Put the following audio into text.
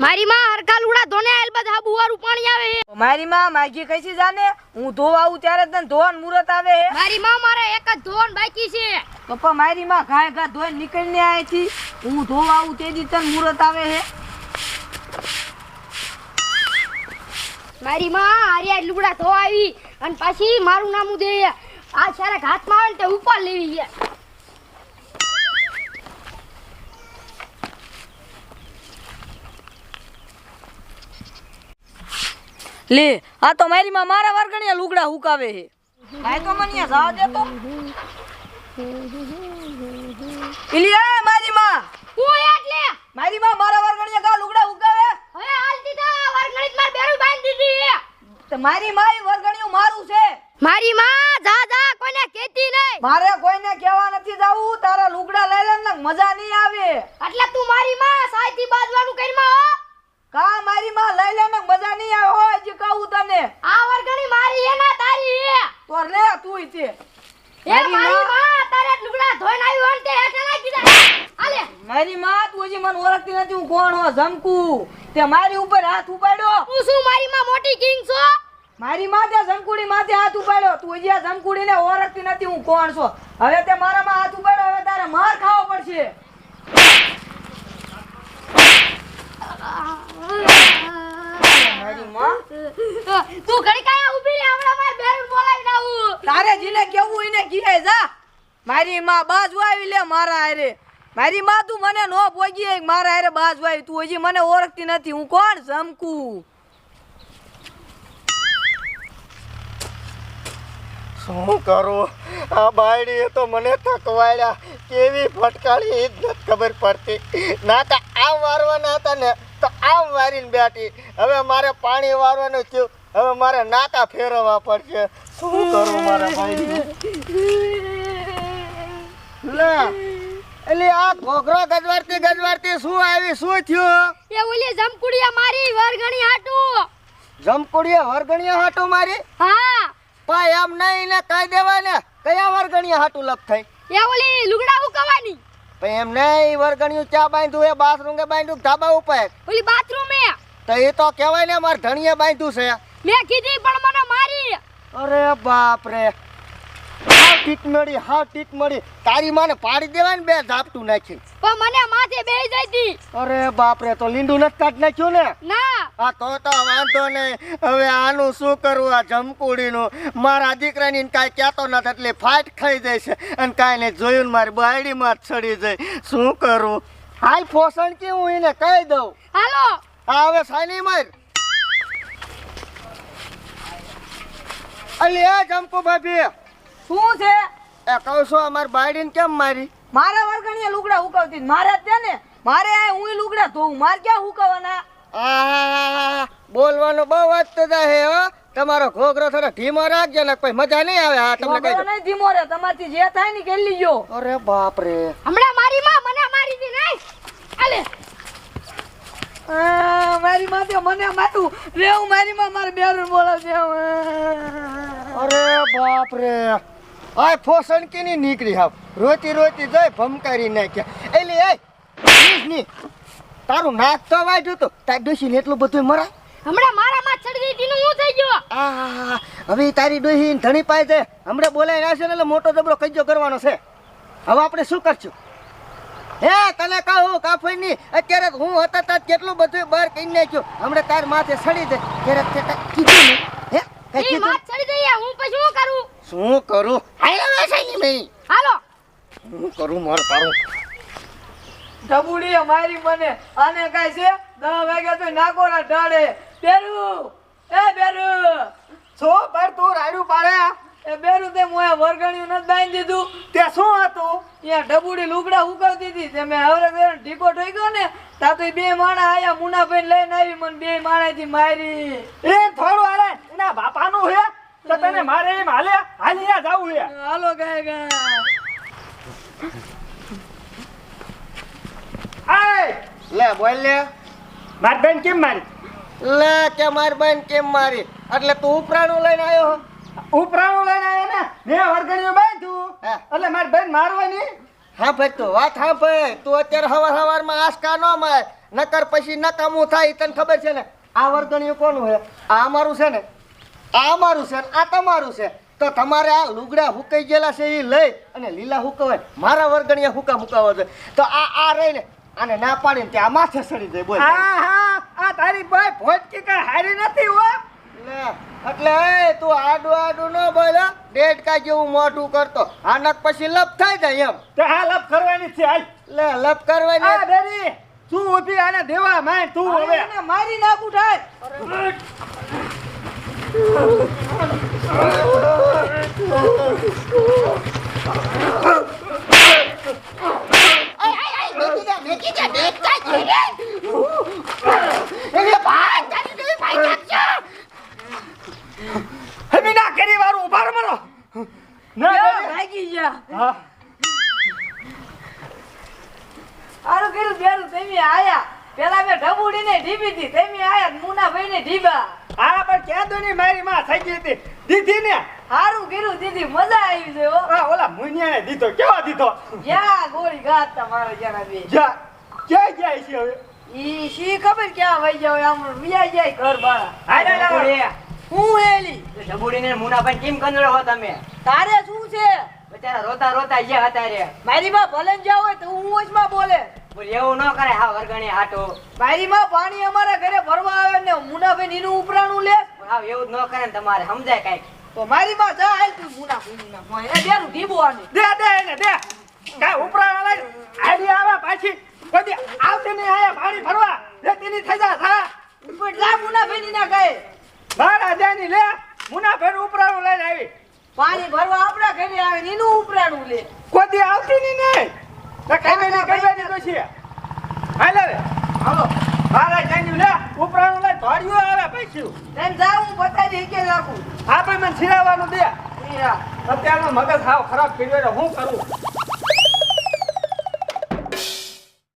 મારી માં હરકા લુડા ધોને આલ બધા બુવારું પાણી આવે મારી માં માગી કઈસી જાને? હું ધોવા આવું ત્યારે તને ધોવાનું મુરત આવે મારી માં મારે એક જ ધોન બાકી છે. પપ્પા મારી માં ઘાય ઘા ધોઈ નીકળીને અહીંથી હું ધોવા આવું તેજી તને મુરત આવે હે. મારી માં હારિયા લુગડા ધોવા આવી અને પાછી મારું નામ દે આ સારા હાથમાં આવે ને તે ઉપર લેવી છે લે આ તો મારી માં મારા વર્ગણિયા લુગડા હુકાવે હે ભાઈ તો મને અહીંયા દે તો. ઇલી એ મારી માં હું એટલે મારી માં મારા વર્ગણિયા કા લુગડા હુકાવે? હવે હાલ દીધા વરગણિત માર બેરું બાંધી દીધી તો મારી માં વર્ગણિયું મારું છે. મારી માં જા જા કોઈને કહેતી નહીં. મારે કોઈને કહેવા નથી જાવું તારા લુગડા લઈ લે ને મજા નહીં આવે. એટલે તું મારી માં સાયથી બાજવાનું કરીમાં હો? કા મારી માં લઈ લે ને મજા નહીં આવે હોય જે કહું તને? આ વરગણી મારી એ ના તારી એ. તો લે તું તે એ મારી માં તારે લુગડા ધોઈને આવી હોય તે હેઠે નાખી દીધા આલે મારી માં તું હજી મને ઓળખતી નથી હું કોણ હો? જમકુ. તે મારી ઉપર હાથ ઉપાડ્યો. હું શું મારી માં મોટી કિંગ છો? મારી માથે જમકુડી માથે હાથ ઉપાડ્યો. તું હજી આ જમકુડીને ઓળખતી નથી હું કોણ છો? હવે તે મારામાં હાથ ઉપાડ્યો હવે તારે માર ખાવો પડશે મારી માં તું ઘડી કાયા ઊભી લે હમણાં માર બેરું બોલાઈ નાવું તારે જીને કેવું એને કીએ જા. મારી માં બાજુ આવી લે મારા હારે. મારી માં તું મને નો પોગી એક મારા હારે બાજુ આવી તું હજી મને ઓળખતી નથી. હું કોણ? જમકુ શું કરું? આ બાયડીએ તો મને થકવાડ્યા. કેવી ફટકારી એ જ નથી ખબર પડતી. ના તો આમ વારવાના હતા ને તો આમ વારીને બેઠી. હવે મારે પાણી વારવાનું થયું. હવે મારે નાકા ફેરવવા પડશે. શું કરું મારા ભાઈ લે એટલે આ ઘોઘરો ગજવારતી ગજવારતી શું આવી? શું થયું? એ ઓલી જમકુડિયા મારી વરગણી હાટુ. જમકુડિયા વરગણિયા હાટુ મારી? હા. પા એમ નહીં ને કહી દેવાય ને કયા વરગણિયા હાટુ લપ થઈ? એ ઓલી લુગડા ઉકવાની. પણ એમ નહીં વરગણિયું ચા બાંધ્યું? એ બાથરૂમ કે બાંધ્યું ધાબા ઉપર? ઓલી બાથરૂમ એ. તો એ તો કહેવાય ને મારે ધણીએ બાંધ્યું છે. મેં કીધી પણ મને મારી. અરે બાપ રે. હા ટીક મળી હા ટીક મળી. તારી માને પાડી દેવાય ને બે ઝાપટું નાખી. પણ મને માથે બેહી જઈતી અરે બાપ રે તો લીંડું નથી કાઢી નાખ્યું ને? ના. આ તો તો વાંધો નહીં. હવે આનું શું કરવું આ જમકુડીનું? મારા દીકરાની કાંઈ કહેતો નથી એટલે ફાટ ખાઈ જાય છે. અને કાંઈ નહીં જોયું ને મારી બાયડીમાં ચડી જાય. શું કરું? હાલ ફોસણ કેવું એને? કહી દઉં. હાલો. હવે સાની માર. અલી એ જમકુ ભાભી. શું છે? એ કહું છું અમાર બાયડીને કેમ મારી? મારા વર્ગણીએ લુગડા ઉકાવતી. મારે જ ને મારે આ હું લુગડા ધોઉં માર ક્યાં હુકવવાના આ બોલવાનો બહુ વાંચતો હે હો. તમારો ઘોઘરો થોડો ધીમો રાખજો ને કોઈ મજા નહીં આવે. હા તમને કહી નહીં ધીમો રે તમારથી જે થાય ને કેલી લીજો અરે બાપ રે. હમણાં મારી માં મને મારી દી નહીં. આલે મારી મારી માથે મને મારું રેવું મારી માં મારે બેરું બોલાવજે બાપ રે આ ફોસણ કે ની નીકળી હાવ. રોતી રોતી જઈ ભમકારી નાખ્યા. એલી એ ની. તારું નાક તો વાગ્યું તો. તાર ડોશી એટલું બધું મરા હમણાં મારા માં ચડી ગઈ હું થઈ ગયો? આ હવે તારી ડોહી ધણી પાય છે. હમણાં બોલાઈ ને એટલે મોટો જબરો કજ્જો કરવાનો છે. હવે આપણે શું કરશું? હે તને કહું કાફઈની અત્યારે હું હતા તા કેટલું બધું બહાર કહી નાખ્યું. હમણાં તાર માથે સડી દે. ત્યારે કીધું ને. હે કઈ કીધું? હું પછી શું કરું? હાલો વેસાઈની મેં હાલો. શું કરું માર તારું? ઢબુડીએ મારી મને. આને કાંઈ છે? દસ વાગ્યા તો નાકોરા ઢાળે. બેરુ એ બેરુ. છો પર તું રાડ્યું પાડે. એ બેરુ તે મોયા વર્ગણ્યું નથી દાઈ દીધું. તે શું હતું? ત્યાં ડબુડી લુગડા ઉકળતી હતી તે મેં હવે બેન ઢીકો ઠોઈ ગયો ને તા તો બે માણા આયા મુનાભાઈ લઈને આવી મને બે માણાથી મારી. એ થોડું હાલે એના બાપાનું હે? તો તને મારે એમ હાલે? હાલ્યા જાવું હાલો ગાય ગા આય લે બોલ લે. મારી બેન કેમ મારી? લે કે મારી બેન કેમ મારી? એટલે તું ઉપરાણું લઈને આવ્યો ઉપરાણું લઈને આવ્યો ને? મેં વરઘડીયું બાંધ્યું. હા. એટલે મારી બેન મારવાની હા ભાઈ તો વાત હા ભાઈ તું અત્યારે હવાર હવારમાં આસકા ન માર. નકર પછી નકામું થાય તને ખબર છે ને? આ વર્ગણિયું કોનું છે? આ અમારું છે ને? આ મારું છે આ તમારું છે. તો તમારે આ લુગડા હુકાઈ ગયેલા છે એ લઈ અને લીલા હુકવાય. મારા વર્ગણીએ હુકા મુકાવો છે તો આ આ રહીને આને ના પાડીને ત્યાં માથે સડી જાય. બોલ હા હા આ તારી ભાઈ ભોજકી કઈ હારી નથી હો. એટલે એ તું આડું આડું ન બોલ હો. દેડકા જેવું મોઢું કરતો. આનક પછી લપ થાય જાય એમ. તો હા લપ કરવાની છે હાલ. લે લપ આ કરવાની બેરી તું ઊભી આને દેવા માંડ તું હવે. મારી નાખું થાય ના ના લ્યો, બેરી. તમે આયા પેલા મેં ઢબુડીને ઢીબી હતી તમે આયા મુનાભાઈ ને ઢીબા આ પણ ક્યાં ની મારી માં થઈ ગઈ હતી. દીધી ને સારું કર્યું દીધી. મજા આવી છે હો. ઓલા મુનિયાને દીધો. કેવો દીધો? યા ગોળી ગાત તમારો જરા બે? જા. ક્યાં જાય છે હવે? ઈ શી ખબર ક્યાં વઈ જાવ આમ વિયા જાય ઘર બાળા. હાલ હાલ હાલ. હું હેલી? ડબુડીને મુનાભાઈ કેમ કંદરો હો તમે? તારે શું છે? બચારા રોતા રોતા ગયા હતા રે. મારી માં ભલે જાવ હોય તો હું બોલે બોલ. એવું ન કરે હા વર્ગણી હાટો. મારીમાં પાણી અમારા ઘરે ભરવા આવે ને મુનાભાઈ નીનું ઉપરાણું લે. હા એવું જ ન કરે ને તમારે સમજાય કંઈક? તો મારી માં જા હાલ તું મુનાભાઈ ના એ બેરું આને. દે દે એને દે. કાંઈ ઉપરા લઈ આડી આવે પાછી. કદી આવતી નહીં આયા પાણી ભરવા. રેતીની થઈ જા થા પણ જા મુનાભાઈ ની ના કહે મારા જાની લે મુના ઉપરાણું લઈને આવી. પાણી ભરવા આપણા ઘરે આવે નીનું એનું ઉપરાણું લે. કોઈ આવતી નહીં નહીં કઈ કઈ તો છે હાલ હાલો. મારા જાની લે ઉપરાનું લઈ ભાડ્યું આવે પૈસું તેમ જા હું બતાવી કે રાખું. મને છીરાવવાનું દે. અત્યારનો મગજ હાવ ખરાબ કર્યો હું કરું?